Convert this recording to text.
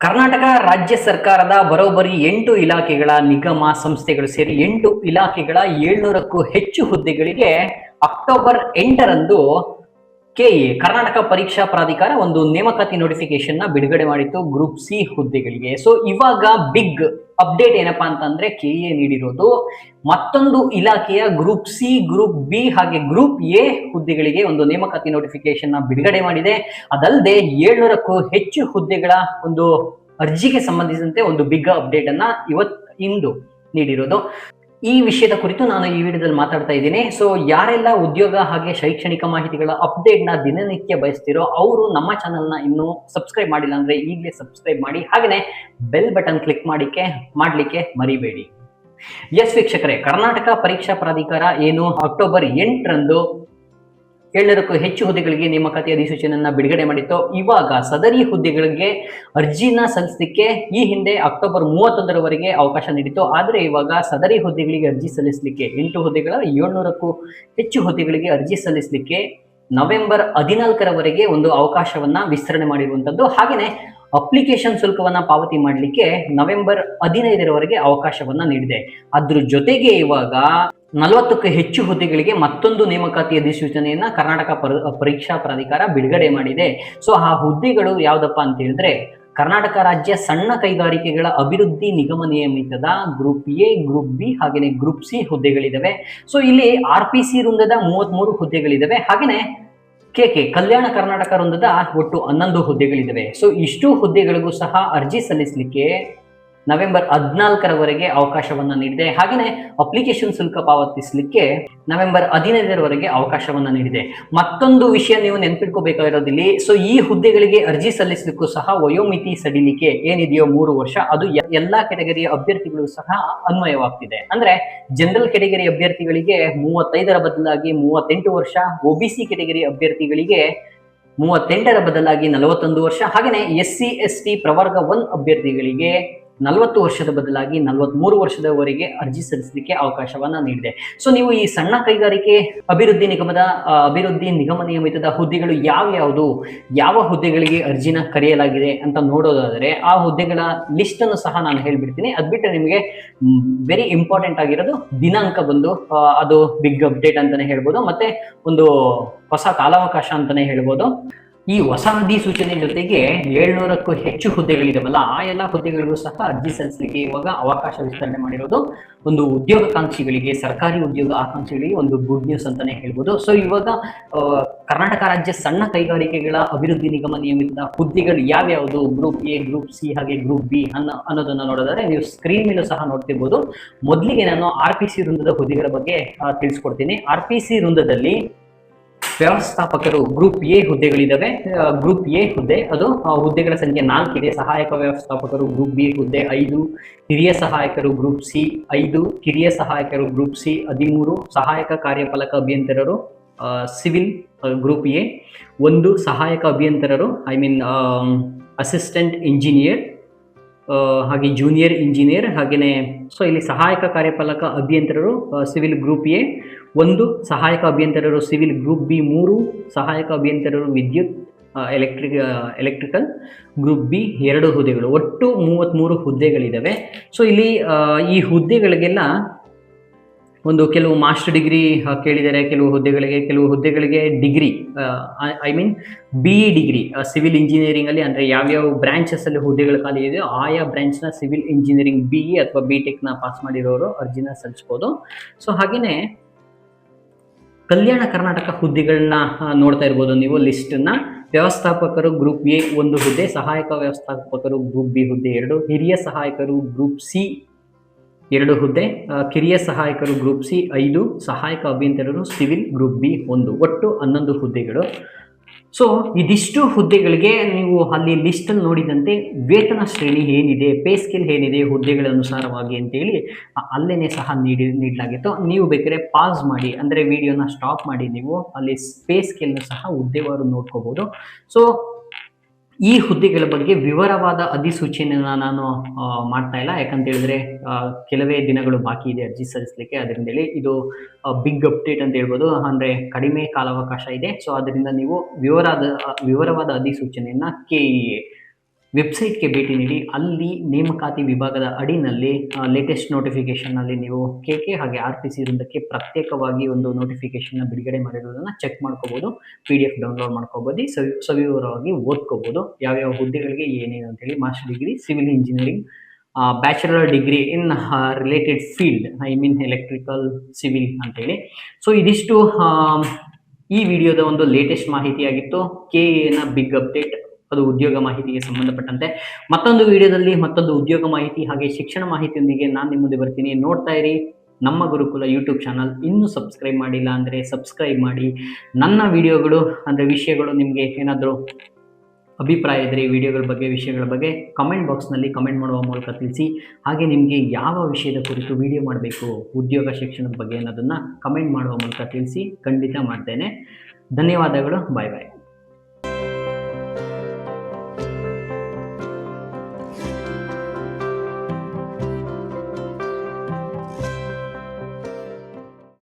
ಕರ್ನಾಟಕ ರಾಜ್ಯ ಸರ್ಕಾರದ ಬರೋಬ್ಬರಿ ಎಂಟು ಇಲಾಖೆಗಳ ನಿಗಮ ಸಂಸ್ಥೆಗಳು ಸೇರಿ ಎಂಟು ಇಲಾಖೆಗಳ ಏಳ್ನೂರಕ್ಕೂ ಹೆಚ್ಚು ಹುದ್ದೆಗಳಿಗೆ ಅಕ್ಟೋಬರ್ ಎಂಟರಂದು ಕೆಇ ಕರ್ನಾಟಕ ಪರೀಕ್ಷಾ ಪ್ರಾಧಿಕಾರ ಒಂದು ನೇಮಕಾತಿ ನೋಟಿಫಿಕೇಶನ್ನ ಬಿಡುಗಡೆ ಮಾಡಿತ್ತು ಗ್ರೂಪ್ ಸಿ ಹುದ್ದೆಗಳಿಗೆ. ಸೊ ಇವಾಗ ಬಿಗ್ ಅಪ್ಡೇಟ್ ಏನಪ್ಪಾ ಅಂತಂದ್ರೆ ಎ ನೀಡಿರೋದು ಮತ್ತೊಂದು ಇಲಾಖೆಯ ಗ್ರೂಪ್ ಸಿ ಗ್ರೂಪ್ ಬಿ ಹಾಗೆ ಗ್ರೂಪ್ ಎ ಹುದ್ದೆಗಳಿಗೆ ಒಂದು ನೇಮಕಾತಿ ನೋಟಿಫಿಕೇಶನ್ನ ಬಿಡುಗಡೆ ಮಾಡಿದೆ. ಅದಲ್ಲದೆ ಏಳ್ನೂರಕ್ಕೂ ಹೆಚ್ಚು ಹುದ್ದೆಗಳ ಒಂದು ಅರ್ಜಿಗೆ ಸಂಬಂಧಿಸಿದಂತೆ ಒಂದು ಬಿಗ್ ಅಪ್ಡೇಟ್ ಅನ್ನ ಇವತ್ ಇಂದು ನೀಡಿರೋದು. ಈ ವಿಷಯದ ಕುರಿತು ನಾನು ಈ ವಿಡಿಯೋದಲ್ಲಿ ಮಾತಾಡ್ತಾ ಇದ್ದೀನಿ. ಸೊ ಯಾರೆಲ್ಲ ಉದ್ಯೋಗ ಹಾಗೆ ಶೈಕ್ಷಣಿಕ ಮಾಹಿತಿಗಳ ಅಪ್ಡೇಟ್ನ ದಿನನಿತ್ಯ ಬಯಸ್ತಿರೋ ಅವರು ನಮ್ಮ ಚಾನೆಲ್ನ ಇನ್ನೂ ಸಬ್ಸ್ಕ್ರೈಬ್ ಮಾಡಿಲ್ಲ ಅಂದ್ರೆ ಈಗಲೇ ಸಬ್ಸ್ಕ್ರೈಬ್ ಮಾಡಿ. ಹಾಗೆಯೇ ಬೆಲ್ ಬಟನ್ ಕ್ಲಿಕ್ ಮಾಡಿಕೆ, ಮಾಡ್ಲಿಕ್ಕೆ ಮರಿಬೇಡಿ. ಎಸ್ ವೀಕ್ಷಕರೇ, ಕರ್ನಾಟಕ ಪರೀಕ್ಷಾ ಪ್ರಾಧಿಕಾರ ಏನು ಅಕ್ಟೋಬರ್ ಎಂಟರಂದು ಏಳರಕ್ಕೂ ಹೆಚ್ಚು ಹುದ್ದೆಗಳಿಗೆ ನೇಮಕಾತಿ ಅಧಿಸೂಚನೆಯನ್ನು ಬಿಡುಗಡೆ ಮಾಡಿತ್ತು. ಇವಾಗ ಸದರಿ ಹುದ್ದೆಗಳಿಗೆ ಅರ್ಜಿನ ಸಲ್ಲಿಸಲಿಕ್ಕೆ ಈ ಹಿಂದೆ ಅಕ್ಟೋಬರ್ ಮೂವತ್ತೊಂದರವರೆಗೆ ಅವಕಾಶ ನೀಡಿತ್ತು. ಆದರೆ ಇವಾಗ ಸದರಿ ಹುದ್ದೆಗಳಿಗೆ ಅರ್ಜಿ ಸಲ್ಲಿಸಲಿಕ್ಕೆ ಎಂಟು ಹುದ್ದೆಗಳ, ಏಳ್ನೂರಕ್ಕೂ ಹೆಚ್ಚು ಹುದ್ದೆಗಳಿಗೆ ಅರ್ಜಿ ಸಲ್ಲಿಸಲಿಕ್ಕೆ ನವೆಂಬರ್ ಹದಿನಾಲ್ಕರವರೆಗೆ ಒಂದು ಅವಕಾಶವನ್ನ ವಿಸ್ತರಣೆ ಮಾಡಿರುವಂಥದ್ದು ಹಾಗೆಯೇ ಅಪ್ಲಿಕೇಶನ್ ಶುಲ್ಕವನ್ನ ಪಾವತಿ ಮಾಡಲಿಕ್ಕೆ ನವೆಂಬರ್ ಹದಿನೈದರವರೆಗೆ ಅವಕಾಶವನ್ನ ನೀಡಿದೆ. ಅದ್ರ ಜೊತೆಗೆ ಇವಾಗ ನಲವತ್ತಕ್ಕೂ ಹೆಚ್ಚು ಹುದ್ದೆಗಳಿಗೆ ಮತ್ತೊಂದು ನೇಮಕಾತಿ ಅಧಿಸೂಚನೆಯನ್ನ ಕರ್ನಾಟಕ ಪರ- ಪರೀಕ್ಷಾ ಪ್ರಾಧಿಕಾರ ಬಿಡುಗಡೆ ಮಾಡಿದೆ. ಸೊ, ಆ ಹುದ್ದೆಗಳು ಯಾವ್ದಪ್ಪ ಅಂತ ಹೇಳಿದ್ರೆ, ಕರ್ನಾಟಕ ರಾಜ್ಯ ಸಣ್ಣ ಕೈಗಾರಿಕೆಗಳ ಅಭಿವೃದ್ಧಿ ನಿಗಮ ನಿಯಮಿತದ ಗ್ರೂಪ್ ಎ, ಗ್ರೂಪ್ ಬಿ ಹಾಗೆಯೇ ಗ್ರೂಪ್ ಸಿ ಹುದ್ದೆಗಳಿದವೆ. ಸೊ, ಇಲ್ಲಿ ಆರ್ ಪಿ ಸಿ ವೃಂದದ ಮೂವತ್ಮೂರು ಹುದ್ದೆಗಳಿದಾವೆ. ಹಾಗೆಯೇ ಕೆ ಕೆ, ಕಲ್ಯಾಣ ಕರ್ನಾಟಕ ವೃಂದದ ಒಟ್ಟು ಹನ್ನೊಂದು ಹುದ್ದೆಗಳಿದಾವೆ. ಸೊ, ಇಷ್ಟು ಹುದ್ದೆಗಳಿಗೂ ಸಹ ಅರ್ಜಿ ಸಲ್ಲಿಸಲಿಕ್ಕೆ ನವೆಂಬರ್ ಹದಿನಾಲ್ಕರವರೆಗೆ ಅವಕಾಶವನ್ನ ನೀಡಿದೆ. ಹಾಗೆಯೇ ಅಪ್ಲಿಕೇಶನ್ ಶುಲ್ಕ ಪಾವತಿಸಲಿಕ್ಕೆ ನವೆಂಬರ್ ಹದಿನೈದರವರೆಗೆ ಅವಕಾಶವನ್ನ ನೀಡಿದೆ. ಮತ್ತೊಂದು ವಿಷಯ ನೀವು ನೆನ್ಪಿಟ್ಕೋಬೇಕಾಗಿರೋದಿಲ್ಲಿ ಸೊ ಈ ಹುದ್ದೆಗಳಿಗೆ ಅರ್ಜಿ ಸಲ್ಲಿಸಲಿಕ್ಕೂ ಸಹ ವಯೋಮಿತಿ ಸಡಿಲಿಕೆ ಏನಿದೆಯೋ ಮೂರು ವರ್ಷ, ಅದು ಎಲ್ಲಾ ಕೆಟಗರಿಯ ಅಭ್ಯರ್ಥಿಗಳು ಸಹ ಅನ್ವಯವಾಗ್ತಿದೆ. ಅಂದ್ರೆ ಜನರಲ್ ಕೆಟಗರಿ ಅಭ್ಯರ್ಥಿಗಳಿಗೆ ಮೂವತ್ತೈದರ ಬದಲಾಗಿ ಮೂವತ್ತೆಂಟು ವರ್ಷ ಒಬಿಸಿ ಕೆಟಗರಿ ಅಭ್ಯರ್ಥಿಗಳಿಗೆ ಮೂವತ್ತೆಂಟರ ಬದಲಾಗಿ ನಲವತ್ತೊಂದು ವರ್ಷ ಹಾಗೆಯೇ ಎಸ್ ಸಿ ಎಸ್ ಟಿ ಪ್ರವರ್ಗ ಒನ್ ಅಭ್ಯರ್ಥಿಗಳಿಗೆ ನಲವತ್ತು ವರ್ಷದ ಬದಲಾಗಿ ನಲವತ್ಮೂರು ವರ್ಷದವರೆಗೆ ಅರ್ಜಿ ಸಲ್ಲಿಸಲಿಕ್ಕೆ ಅವಕಾಶವನ್ನ ನೀಡಿದೆ. ಸೊ ನೀವು ಈ ಸಣ್ಣ ಕೈಗಾರಿಕೆ ಅಭಿವೃದ್ಧಿ ನಿಗಮದ ಅಭಿವೃದ್ಧಿ ನಿಗಮ ನಿಯಮಿತದ ಹುದ್ದೆಗಳು ಯಾವ್ಯಾವುದು ಯಾವ ಹುದ್ದೆಗಳಿಗೆ ಅರ್ಜಿನ ಕರೆಯಲಾಗಿದೆ ಅಂತ ನೋಡೋದಾದರೆ ಆ ಹುದ್ದೆಗಳ ಲಿಸ್ಟ್ ಅನ್ನು ಸಹ ನಾನು ಹೇಳ್ಬಿಡ್ತೀನಿ. ಅದ್ ಬಿಟ್ಟರೆ ನಿಮಗೆ ವೆರಿ ಇಂಪಾರ್ಟೆಂಟ್ ಆಗಿರೋದು ದಿನಾಂಕ ಬಂದು ಅದು ಬಿಗ್ ಅಪ್ಡೇಟ್ ಅಂತಾನೆ ಹೇಳ್ಬೋದು, ಮತ್ತೆ ಒಂದು ಹೊಸ ಕಾಲಾವಕಾಶ ಅಂತಾನೆ ಹೇಳ್ಬೋದು. ಈ ಹೊಸ ಅಧಿಸೂಚನೆ ಜೊತೆಗೆ ಏಳ್ನೂರಕ್ಕೂ ಹೆಚ್ಚು ಹುದ್ದೆಗಳಿದಾವಲ್ಲ, ಆ ಎಲ್ಲ ಹುದ್ದೆಗಳಿಗೂ ಸಹ ಅರ್ಜಿ ಸಲ್ಲಿಸಲಿಕ್ಕೆ ಇವಾಗ ಅವಕಾಶ ವಿಸ್ತರಣೆ ಮಾಡಿರೋದು ಒಂದು ಉದ್ಯೋಗಾಕಾಂಕ್ಷಿಗಳಿಗೆ, ಸರ್ಕಾರಿ ಉದ್ಯೋಗ ಆಕಾಂಕ್ಷಿಗಳಿಗೆ ಒಂದು ಗುಡ್ ನ್ಯೂಸ್ ಅಂತಾನೆ ಹೇಳ್ಬೋದು. ಸೊ ಇವಾಗ ಕರ್ನಾಟಕ ರಾಜ್ಯ ಸಣ್ಣ ಕೈಗಾರಿಕೆಗಳ ಅಭಿವೃದ್ಧಿ ನಿಗಮ ನಿಯಮಿತ ಹುದ್ದೆಗಳು ಯಾವ್ಯಾವುದು? ಗ್ರೂಪ್ ಎ ಗ್ರೂಪ್ ಸಿ ಹಾಗೆ ಗ್ರೂಪ್ ಬಿ ಅನ್ನೋ, ಅನ್ನೋದನ್ನ ನೋಡಿದ್ರೆ ನೀವು ಸ್ಕ್ರೀನ್ ಮೇಲೂ ಸಹ ನೋಡ್ತಿರ್ಬೋದು. ಮೊದಲಿಗೆ ನಾನು ಆರ್ ಪಿ ಸಿ ವೃಂದದ ಹುದ್ದೆಗಳ ಬಗ್ಗೆ ತಿಳಿಸ್ಕೊಡ್ತೀನಿ. ಆರ್ ಪಿ ಸಿ ವೃಂದದಲ್ಲಿ ವ್ಯವಸ್ಥಾಪಕರು ಗ್ರೂಪ್ ಎ ಹುದ್ದೆಗಳಿದ್ದಾವೆ. ಗ್ರೂಪ್ ಎ ಹುದ್ದೆ, ಅದು ಹುದ್ದೆಗಳ ಸಂಖ್ಯೆ ನಾಲ್ಕಿದೆ ಸಹಾಯಕ ವ್ಯವಸ್ಥಾಪಕರು ಗ್ರೂಪ್ ಬಿ ಹುದ್ದೆ ಐದು, ಹಿರಿಯ ಸಹಾಯಕರು ಗ್ರೂಪ್ ಸಿ ಐದು, ಕಿರಿಯ ಸಹಾಯಕರು ಗ್ರೂಪ್ ಸಿ ಹದಿಮೂರು, ಸಹಾಯಕ ಕಾರ್ಯಪಾಲಕ ಅಭಿಯಂತರರು ಸಿವಿಲ್ ಗ್ರೂಪ್ ಎ ಒಂದು, ಸಹಾಯಕ ಅಭಿಯಂತರರು ಐ ಮೀನ್ ಅಸಿಸ್ಟೆಂಟ್ ಇಂಜಿನಿಯರ್ ಹಾಗೆ ಜೂನಿಯರ್ ಇಂಜಿನಿಯರ್ ಹಾಗೆಯೇ ಸೊ ಇಲ್ಲಿ ಸಹಾಯಕ ಕಾರ್ಯಪಾಲಕ ಅಭಿಯಂತರರು ಸಿವಿಲ್ ಗ್ರೂಪ್ ಎ. ಒಂದು, ಸಹಾಯಕ ಅಭಿಯಂತರರು ಸಿವಿಲ್ ಗ್ರೂಪ್ ಬಿ. ಮೂರು, ಸಹಾಯಕ ಅಭಿಯಂತರರು ವಿದ್ಯುತ್ ಎಲೆಕ್ಟ್ರಿಕ್ ಎಲೆಕ್ಟ್ರಿಕಲ್ ಗ್ರೂಪ್ ಬಿ. ಎರಡು ಹುದ್ದೆಗಳು. ಒಟ್ಟು ಮೂವತ್ತ್ಮೂರು ಹುದ್ದೆಗಳಿದ್ದಾವೆ ಸೊ ಇಲ್ಲಿ ಈ ಹುದ್ದೆಗಳಿಗೆಲ್ಲ ಒಂದು ಕೆಲವು ಮಾಸ್ಟರ್ ಡಿಗ್ರಿ ಕೇಳಿದ್ದಾರೆ ಕೆಲವು ಹುದ್ದೆಗಳಿಗೆ ಕೆಲವು ಹುದ್ದೆಗಳಿಗೆ degree I mean B E degree civil engineering ಅಲ್ಲಿ ಅಂದ್ರೆ ಯಾವ್ಯಾವ ಬ್ರಾಂಚಸ್ ಅಲ್ಲಿ ಹುದ್ದೆಗಳ ಖಾಲಿ ಇದೆಯೋ ಆಯಾ ಬ್ರಾಂಚ್ನ ಸಿವಿಲ್ ಇಂಜಿನಿಯರಿಂಗ್ ಬಿ ಇ ಅಥವಾ ಬಿ ಟೆಕ್ನ ಪಾಸ್ ಮಾಡಿರೋರು ಅರ್ಜಿನ ಸಲ್ಲಿಸ್ಬೋದು. ಸೊ ಹಾಗೇನೆ ಕಲ್ಯಾಣ ಕರ್ನಾಟಕ ಹುದ್ದೆಗಳನ್ನ ನೋಡ್ತಾ ಇರ್ಬೋದು ನೀವು ಲಿಸ್ಟ್ನ. ವ್ಯವಸ್ಥಾಪಕರು ಗ್ರೂಪ್ ಎ ಒಂದು ಹುದ್ದೆ, ಸಹಾಯಕ ವ್ಯವಸ್ಥಾಪಕರು ಗ್ರೂಪ್ ಬಿ ಹುದ್ದೆ ಎರಡು, ಹಿರಿಯ ಸಹಾಯಕರು ಗ್ರೂಪ್ ಸಿ ಎರಡು ಹುದ್ದೆ ಕಿರಿಯ ಸಹಾಯಕರು ಗ್ರೂಪ್ ಸಿ, ಐದು, ಸಹಾಯಕ ಅಭಿಯಂತರರು ಸಿವಿಲ್ ಗ್ರೂಪ್ ಬಿ ಒಂದು, ಒಟ್ಟು ಹನ್ನೊಂದು ಹುದ್ದೆಗಳು. ಸೊ, ಇದಿಷ್ಟು ಹುದ್ದೆಗಳಿಗೆ ನೀವು ಅಲ್ಲಿ ಲಿಸ್ಟಲ್ಲಿ ನೋಡಿದಂತೆ ವೇತನ ಶ್ರೇಣಿ ಏನಿದೆ, ಪೇ ಸ್ಕೇಲ್ ಏನಿದೆ, ಹುದ್ದೆಗಳ ಅನುಸಾರವಾಗಿ ಅಂತೇಳಿ ಅಲ್ಲೇ ಸಹ ನೀಡಿ, ನೀಡಲಾಗಿತ್ತು. ನೀವು ಬೇಕಾದ್ರೆ ಪಾಸ್ ಮಾಡಿ, ಅಂದರೆ ವಿಡಿಯೋನ ಸ್ಟಾಪ್ ಮಾಡಿ ನೀವು ಅಲ್ಲಿ ಪೇ ಸ್ಕೇಲ್ನ ಸಹ ಹುದ್ದೆವಾರು ನೋಡ್ಕೋಬೋದು. ಸೊ ಈ ಹುದ್ದೆಗಳ ಬಗ್ಗೆ ವಿವರವಾದ ಅಧಿಸೂಚನೆಯನ್ನ ನಾನು ಮಾಡ್ತಾ ಇಲ್ಲ. ಯಾಕಂತ ಹೇಳಿದ್ರೆ ಕೆಲವೇ ದಿನಗಳು ಬಾಕಿ ಇದೆ ಅರ್ಜಿ ಸಲ್ಲಿಸಲಿಕ್ಕೆ. ಅದರಿಂದ ಹೇಳಿ ಇದು ಬಿಗ್ ಅಪ್ಡೇಟ್ ಅಂತ ಹೇಳ್ಬೋದು. ಅಂದ್ರೆ ಕಡಿಮೆ ಕಾಲಾವಕಾಶ ಇದೆ. ಸೊ ಅದರಿಂದ ನೀವು ವಿವರಾದ, ವಿವರವಾದ ಅಧಿಸೂಚನೆಯನ್ನ ಕೆ ವೆಬ್ಸೈಟ್ಗೆ ಭೇಟಿ ನೀಡಿ, ಅಲ್ಲಿ ನೇಮಕಾತಿ ವಿಭಾಗದ ಅಡಿನಲ್ಲಿ ಲೇಟೆಸ್ಟ್ ನೋಟಿಫಿಕೇಷನ್ನಲ್ಲಿ ನೀವು ಕೆ ಕೆ ಹಾಗೆ ಆರ್ ಪಿ ಸಿ ಪ್ರತ್ಯೇಕವಾಗಿ ಒಂದು ನೋಟಿಫಿಕೇಷನ್ನ ಬಿಡುಗಡೆ ಮಾಡಿರೋದನ್ನು ಚೆಕ್ ಮಾಡ್ಕೋಬೋದು ಪಿ ಡಿ ಎಫ್ ಡೌನ್ಲೋಡ್ ಮಾಡ್ಕೋಬೋದು, ಸವಿ, ಸವಿವರವಾಗಿ ಓದ್ಕೋಬೋದು. ಯಾವ್ಯಾವ ಹುದ್ದೆಗಳಿಗೆ ಏನೇನು ಅಂತೇಳಿ master degree civil engineering bachelor degree in related field I mean electrical civil ಅಂತೇಳಿ. ಸೊ ಇದಿಷ್ಟು ಈ ವಿಡಿಯೋದ ಒಂದು ಲೇಟೆಸ್ಟ್ ಮಾಹಿತಿಯಾಗಿತ್ತು. ಕೆ ಎನ ಬಿಗ್ ಅಪ್ಡೇಟ್ ಅದು ಉದ್ಯೋಗ ಮಾಹಿತಿಗೆ ಸಂಬಂಧಪಟ್ಟಂತೆ. ಮತ್ತೊಂದು ವಿಡಿಯೋದಲ್ಲಿ ಮತ್ತೊಂದು ಉದ್ಯೋಗ ಮಾಹಿತಿ ಹಾಗೆ ಶಿಕ್ಷಣ ಮಾಹಿತಿಯೊಂದಿಗೆ ನಾನು ನಿಮ್ಮ ಮುಂದೆ ಬರ್ತೀನಿ. ನೋಡ್ತಾ ಇರಿ, ನಮ್ಮ ಗುರುಕುಲ ಯೂಟ್ಯೂಬ್ ಚಾನಲ್ ಇನ್ನೂ ಸಬ್ಸ್ಕ್ರೈಬ್ ಮಾಡಿಲ್ಲ ಅಂದರೆ ಸಬ್ಸ್ಕ್ರೈಬ್ ಮಾಡಿ. ನನ್ನ ವಿಡಿಯೋಗಳು ಅಂದರೆ ವಿಷಯಗಳು ನಿಮಗೆ ಏನಾದರೂ ಅಭಿಪ್ರಾಯ ಇದ್ದರೆ ಈ ವಿಡಿಯೋಗಳ ಬಗ್ಗೆ, ವಿಷಯಗಳ ಬಗ್ಗೆ ಕಮೆಂಟ್ ಬಾಕ್ಸ್ನಲ್ಲಿ ಕಮೆಂಟ್ ಮಾಡುವ ಮೂಲಕ ತಿಳಿಸಿ. ಹಾಗೆ ನಿಮಗೆ ಯಾವ ವಿಷಯದ ಕುರಿತು ವಿಡಿಯೋ ಮಾಡಬೇಕು, ಉದ್ಯೋಗ, ಶಿಕ್ಷಣದ ಬಗ್ಗೆ ಅನ್ನೋದನ್ನು ಕಮೆಂಟ್ ಮಾಡುವ ಮೂಲಕ ತಿಳಿಸಿ ಖಂಡಿತ ಮಾಡ್ತೇನೆ. ಧನ್ಯವಾದಗಳು ಬಾಯ್ ಬಾಯ್